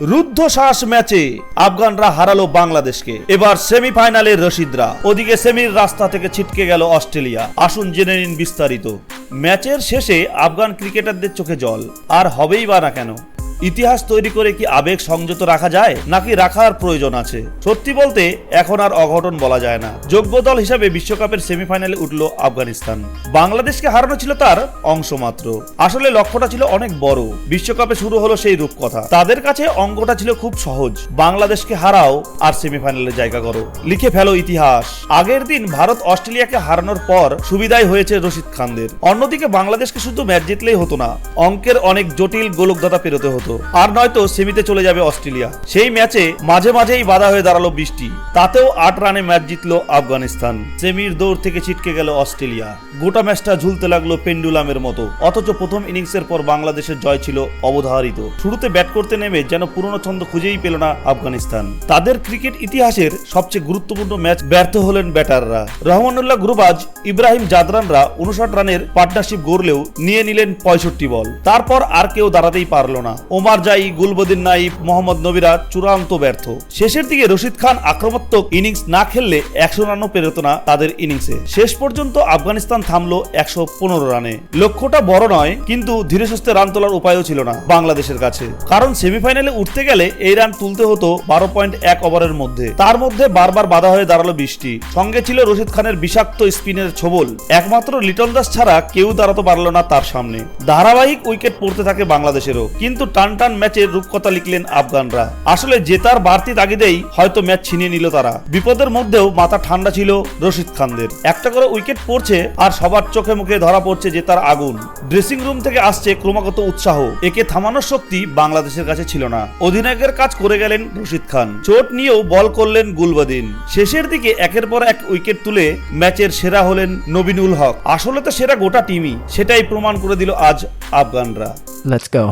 রুদ্ধশ্বাস ম্যাচে আফগানরা হারালো বাংলাদেশকে। এবার সেমিফাইনালে রশিদরা, ওদিকে সেমির রাস্তা থেকে ছিটকে গেল অস্ট্রেলিয়া। আসুন জেনে নিন বিস্তারিত। ম্যাচের শেষে আফগান ক্রিকেটারদের চোখে জল, আর হবেই বা না কেন? ইতিহাস তৈরি করে কি আবেগ সংযত রাখা যায়, নাকি রাখার প্রয়োজন আছে? সত্যি বলতে, এখন আর অঘটন বলা যায় না। যোগ্য দল হিসাবে বিশ্বকাপের সেমিফাইনালে উঠল আফগানিস্তান। বাংলাদেশকে হারানো ছিল তার অংশ মাত্র। আসলে লক্ষ্যটা ছিল অনেক বড়। বিশ্বকাপে শুরু হলো সেই রূপকথা। তাদের কাছে অঙ্কটা ছিল খুব সহজ। বাংলাদেশকে হারাও আর সেমিফাইনালে জায়গা করো। লিখে ফেলো ইতিহাস। আগের দিন ভারত অস্ট্রেলিয়াকে হারানোর পর সুবিধাই হয়েছে রশিদ খানদের। অন্যদিকে বাংলাদেশকে শুধু ম্যাচ জিতলেই হতো না, অঙ্কের অনেক জটিল গোলকদাতা পেরোতে হতো। আর নয়তো সেমিতে চলে যাবে অস্ট্রেলিয়া। সেই ম্যাচে মাঝে মাঝেই বাধা হয়ে দাঁড়াল বৃষ্টি। তাতেও আট রানে ম্যাচ জিতলো আফগানিস্তান। সেমির দৌড় থেকে ছিটকে গেল অস্ট্রেলিয়া। গোটা ম্যাচটা ঝুলতে লাগল পেন্ডুলামের মতো। অথচ প্রথম ইনিংসের পর বাংলাদেশের জয় ছিল অবধারিত। শুরুতে ব্যাট করতে নেমে যেন পুরনো ছন্দ খুঁজেই পেল না আফগানিস্তান। তাদের ক্রিকেট ইতিহাসের সবচেয়ে গুরুত্বপূর্ণ ম্যাচ ব্যর্থ হলেন ব্যাটাররা। রহমানুল্লাহ গ্রুবাজ, ইব্রাহিম জাদরানরা উনষাট রানের পার্টনারশিপ গড়লেও নিয়ে নিলেন পঁয়ষট্টি বল। তারপর আর কেউ দাঁড়াতেই পারল না। ওমার জাই, গুলবদিন নাইব মোহাম্মদ নবিরা চূড়ান্ত ব্যর্থ। শেষের দিকে রশিদ খান আক্রমণাত্মক ইনিংস না খেললে একশো রানও পেরোতো না তাদের ইনিংসে। শেষ পর্যন্ত আফগানিস্তান থামলো একশো পনেরো রানে। লক্ষ্যটা বড় নয়, কিন্তু ধীরে সুস্থে রান তোলার উপায়ও ছিল না বাংলাদেশের কাছে। কারণ সেমিফাইনালে উঠতে গেলে এই রান তুলতে হতো বারো পয়েন্ট এক ওভারের মধ্যে। তার মধ্যে বারবার বাধা হয়ে দাঁড়াল বৃষ্টি। সঙ্গে ছিল রশিদ খানের বিষাক্ত স্পিনের ছবল। একমাত্র লিটন দাস ছাড়া কেউ দাঁড়াতে পারল না তার সামনে। ধারাবাহিক উইকেট পড়তে থাকে বাংলাদেশেরও। কিন্তু টান টান ম্যাচের রূপকথা লিখলেন আফগানরা। আসলে জেতার বাড়তি তাগিদেই হয়তো ম্যাচ ছিনিয়ে নিল তারা। বিপদের মধ্যেও মাথা ঠান্ডা ছিল রশিদ খানদের। একটা করে উইকেট পড়ছে আর সবার চোখে মুখে ধরা পড়ছে জেতার আগুন। ড্রেসিং রুম থেকে আসছে ক্রমাগত উৎসাহ। একে থামানোর শক্তি বাংলাদেশের কাছে ছিল না। অধিনায়কের কাজ করে গেলেন রশিদ খান। চোট নিয়েও বল করলেন গুলবাদিন। শেষের দিকে একের পর এক উইকেট তুলে ম্যাচের সেরা হলেন নবিনুল হক। আসলে তো সেরা গোটা টিমই, সেটাই প্রমাণ করে দিল আজ আফগানরা। Let's go.